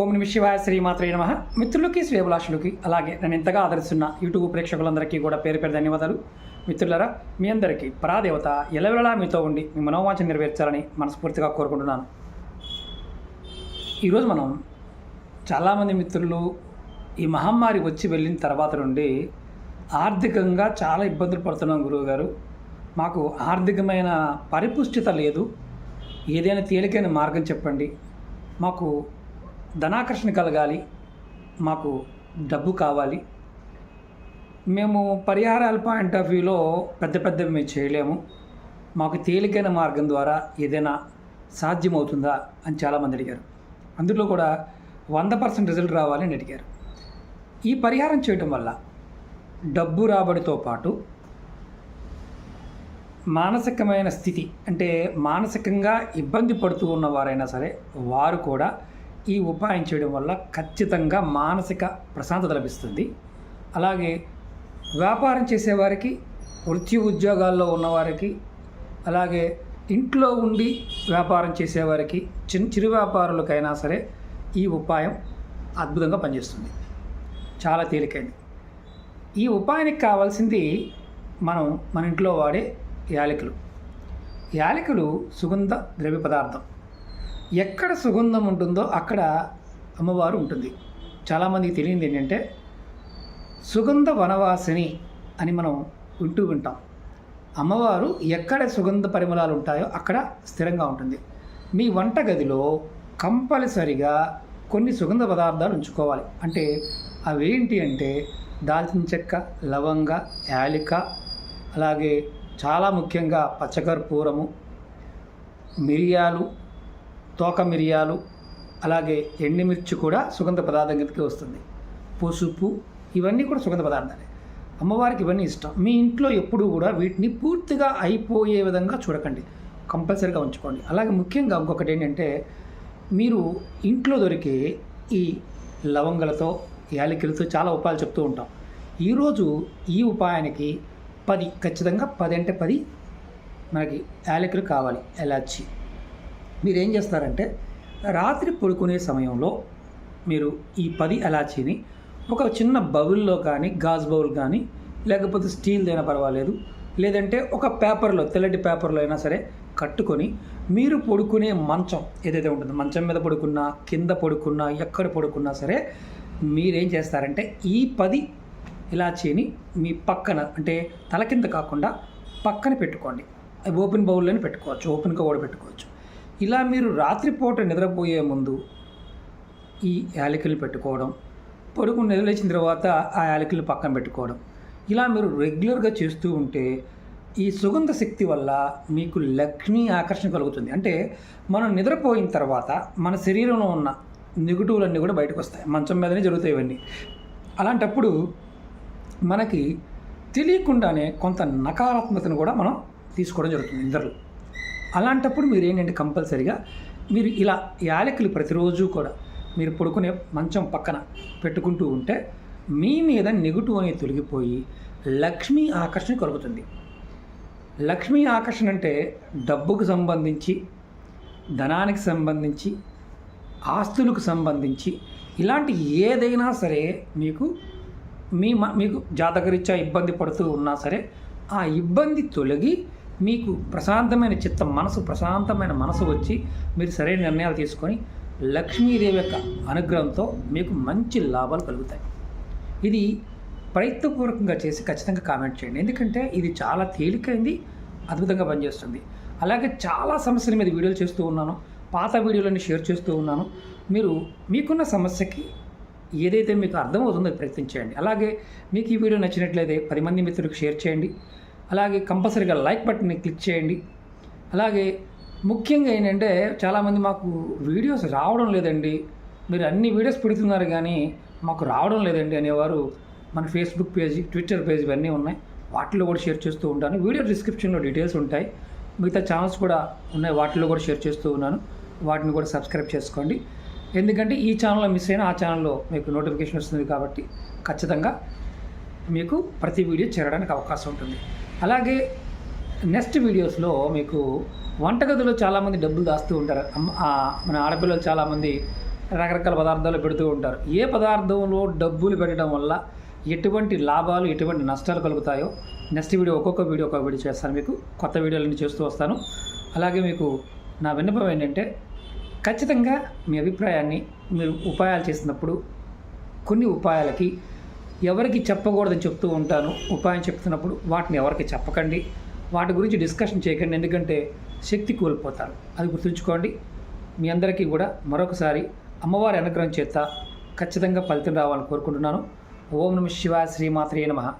ఓం నమ శివాయ శ్రీమాత్రే నమ. మిత్రులకి శ్రేభిలాషులకి అలాగే నన్ను ఎంతగా ఆదరిస్తున్న యూట్యూబ్ ప్రేక్షకులందరికీ కూడా పేరు పేరు ధన్యవాదాలు. మిత్రులరా మీ అందరికీ పరాదేవత ఎలవెలలా మీతో ఉండి మీ మనోవాంఛ నెరవేర్చాలని మనస్ఫూర్తిగా కోరుకుంటున్నాను. ఈరోజు మనం చాలామంది మిత్రులు ఈ మహమ్మారి వచ్చి వెళ్ళిన తర్వాత నుండి ఆర్థికంగా చాలా ఇబ్బందులు పడుతున్నాం గురువుగారు మాకు ఆర్థికమైన పరిపుష్టిత లేదు. ఏదైనా తేలికైన మార్గం చెప్పండి. మాకు ధనాకర్షణ కలగాలి మాకు డబ్బు కావాలి. మేము పరిహారాల పాయింట్ ఆఫ్ వ్యూలో పెద్ద పెద్దవి మేము చేయలేము. మాకు తేలికైన మార్గం ద్వారా ఏదైనా సాధ్యమవుతుందా అని చాలామంది అడిగారు. అందులో కూడా వంద పర్సెంట్ రిజల్ట్ రావాలని అడిగారు. ఈ పరిహారం చేయటం వల్ల డబ్బు రాబడితో పాటు మానసికమైన స్థితి అంటే మానసికంగా ఇబ్బంది పడుతూ ఉన్నవారైనా సరే వారు కూడా ఈ ఉపాయం చేయడం వల్ల ఖచ్చితంగా మానసిక ప్రశాంతత లభిస్తుంది. అలాగే వ్యాపారం చేసేవారికి వృత్తి ఉద్యోగాల్లో ఉన్నవారికి అలాగే ఇంట్లో ఉండి వ్యాపారం చేసేవారికి చిన్న చిరు వ్యాపారులకైనా సరే ఈ ఉపాయం అద్భుతంగా పనిచేస్తుంది. చాలా తేలికైంది ఈ ఉపాయానికి కావాల్సింది మనం మన ఇంట్లో వాడే యాలకులు. యాలకులు సుగంధ ద్రవ్య పదార్థం. ఎక్కడ సుగంధం ఉంటుందో అక్కడ అమ్మవారు ఉంటుంది. చాలామందికి తెలియంది ఏంటంటే సుగంధ వనవాసిని అని మనం వింటూ వింటాం. అమ్మవారు ఎక్కడ సుగంధ పరిమళాలు ఉంటాయో అక్కడ స్థిరంగా ఉంటుంది. మీ వంటగదిలో కంపల్సరిగా కొన్ని సుగంధ పదార్థాలు ఉంచుకోవాలి. అంటే అవి ఏంటి అంటే దాల్చిన చెక్క లవంగ యాలిక అలాగే చాలా ముఖ్యంగా పచ్చకర్పూరము మిరియాలు తోక మిరియాలు అలాగే ఎండుమిర్చి కూడా సుగంధ పదార్థం కిందకి వస్తుంది. పసుపు ఇవన్నీ కూడా సుగంధ పదార్థాలే. అమ్మవారికి ఇవన్నీ ఇష్టం. మీ ఇంట్లో ఎప్పుడూ కూడా వీటిని పూర్తిగా అయిపోయే విధంగా చూడకండి. కంపల్సరీగా ఉంచుకోండి. అలాగే ముఖ్యంగా ఇంకొకటి ఏంటంటే మీరు ఇంట్లో దొరికే ఈ లవంగలతో యాలకులతో చాలా ఉపాయాలు చెప్తూ ఉంటాం. ఈరోజు ఈ ఉపాయానికి పది ఖచ్చితంగా పది అంటే పది మనకి యాలకులు కావాలి ఎలాచి. మీరు ఏం చేస్తారంటే రాత్రి పడుకునే సమయంలో మీరు ఈ పది ఎలాచీని ఒక చిన్న బౌల్లో కానీ గాజు బౌల్ కానీ లేకపోతే స్టీల్ అయినా పర్వాలేదు లేదంటే ఒక పేపర్లో తెల్లటి పేపర్లో అయినా సరే కట్టుకొని మీరు పడుకునే మంచం ఏదైతే ఉంటుందో మంచం మీద పడుకున్నా కింద పడుకున్నా ఎక్కడ పడుకున్నా సరే మీరేం చేస్తారంటే ఈ పది ఇలాచీని మీ పక్కన అంటే తల కింద కాకుండా పక్కన పెట్టుకోండి. ఓపెన్ బౌల్లోనే పెట్టుకోవచ్చు ఓపెన్గా కూడా పెట్టుకోవచ్చు. ఇలా మీరు రాత్రిపూట నిద్రపోయే ముందు ఈ యాలకులు పెట్టుకోవడం పడుకుని నిద్రలేచిన తర్వాత ఆ యాలకులు పక్కన పెట్టుకోవడం. ఇలా మీరు రెగ్యులర్గా చేస్తూ ఉంటే ఈ సుగంధ శక్తి వల్ల మీకు లక్ష్మీ ఆకర్షణ కలుగుతుంది. అంటే మనం నిద్రపోయిన తర్వాత మన శరీరంలో ఉన్న నెగిటివ్లన్నీ కూడా బయటకు వస్తాయి. మంచం మీదనే జరుగుతాయి ఇవన్నీ. అలాంటప్పుడు మనకి తెలియకుండానే కొంత నకారాత్మకతను కూడా మనం తీసుకోవడం జరుగుతుంది నిద్రలో. అలాంటప్పుడు మీరు ఏంటంటే కంపల్సరిగా మీరు ఇలా యాలకులు ప్రతిరోజు కూడా మీరు పడుకునే మంచం పక్కన పెట్టుకుంటూ ఉంటే మీ మీద నెగిటివ్ అనేది తొలగిపోయి లక్ష్మీ ఆకర్షణ కలుగుతుంది. లక్ష్మీ ఆకర్షణ అంటే డబ్బుకు సంబంధించి ధనానికి సంబంధించి ఆస్తులకు సంబంధించి ఇలాంటి ఏదైనా సరే మీకు మీ మ- మీకు జాతకరీత్యా ఇబ్బంది పడుతూ ఉన్నా సరే ఆ ఇబ్బంది తొలగి మీకు ప్రశాంతమైన చిత్తం మనసు ప్రశాంతమైన మనసు వచ్చి మీరు సరైన నిర్ణయాలు తీసుకొని లక్ష్మీదేవి యొక్క అనుగ్రహంతో మీకు మంచి లాభాలు కలుగుతాయి. ఇది ప్రయత్నపూర్వకంగా చేసి ఖచ్చితంగా కామెంట్ చేయండి. ఎందుకంటే ఇది చాలా తేలికైంది అద్భుతంగా పనిచేస్తుంది. అలాగే చాలా సమస్యల మీద వీడియోలు చేస్తూ ఉన్నాను పాత వీడియోలన్నీ షేర్ చేస్తూ ఉన్నాను. మీరు మీకున్న సమస్యకి ఏదైతే మీకు అర్థమవుతుందో అది ప్రయత్నించేయండి. అలాగే మీకు ఈ వీడియో నచ్చినట్లయితే పది మంది మిత్రులకు షేర్ చేయండి. అలాగే కంపల్సరీగా లైక్ బటన్ని క్లిక్ చేయండి. అలాగే ముఖ్యంగా ఏంటంటే చాలామంది మాకు వీడియోస్ రావడం లేదండి. మీరు అన్ని వీడియోస్ పెడుతున్నారు కానీ మాకు రావడం లేదండి అనేవారు మన ఫేస్బుక్ పేజ్ ట్విట్టర్ పేజ్ ఇవన్నీ ఉన్నాయి. వాటిలో కూడా షేర్ చేస్తూ ఉంటాను. వీడియో డిస్క్రిప్షన్లో డీటెయిల్స్ ఉంటాయి. మిగతా ఛానల్స్ కూడా ఉన్నాయి. వాటిలో కూడా షేర్ చేస్తూ ఉన్నాను. వాటిని కూడా సబ్స్క్రైబ్ చేసుకోండి. ఎందుకంటే ఈ ఛానల్లో మిస్ అయినా ఆ ఛానల్లో మీకు నోటిఫికేషన్ వస్తుంది కాబట్టి ఖచ్చితంగా మీకు ప్రతి వీడియో చేరడానికి అవకాశం ఉంటుంది. అలాగే నెక్స్ట్ వీడియోస్లో మీకు వంటగదిలో చాలామంది డబ్బులు దాస్తూ ఉంటారు. మన ఆడపిల్లలు చాలామంది రకరకాల పదార్థాలు పెడుతూ ఉంటారు. ఏ పదార్థంలో డబ్బులు పెట్టడం వల్ల ఎటువంటి లాభాలు ఎటువంటి నష్టాలు కలుగుతాయో నెక్స్ట్ వీడియో ఒక్కొక్క వీడియో ఒక్కొక్క వీడియో చేస్తాను మీకు. కొత్త వీడియోలన్నీ చేస్తూ వస్తాను. అలాగే మీకు నా విన్నపం ఏంటంటే ఖచ్చితంగా మీ అభిప్రాయాన్ని మీరు ఉపాయాలు చేసినప్పుడు కొన్ని ఉపాయాలకి ఎవరికి చెప్పకూడదని చెప్తూ ఉంటాను ఉపాయం చెప్తున్నప్పుడు వాటిని ఎవరికి చెప్పకండి. వాటి గురించి డిస్కషన్ చేయకండి ఎందుకంటే శక్తి కోల్పోతారు. అది గుర్తుంచుకోండి. మీ అందరికీ కూడా మరొకసారి అమ్మవారి అనుగ్రహం చేత ఖచ్చితంగా ఫలితం రావాలని కోరుకుంటున్నాను. ఓం నమ శివ శ్రీమాత్రే నమ.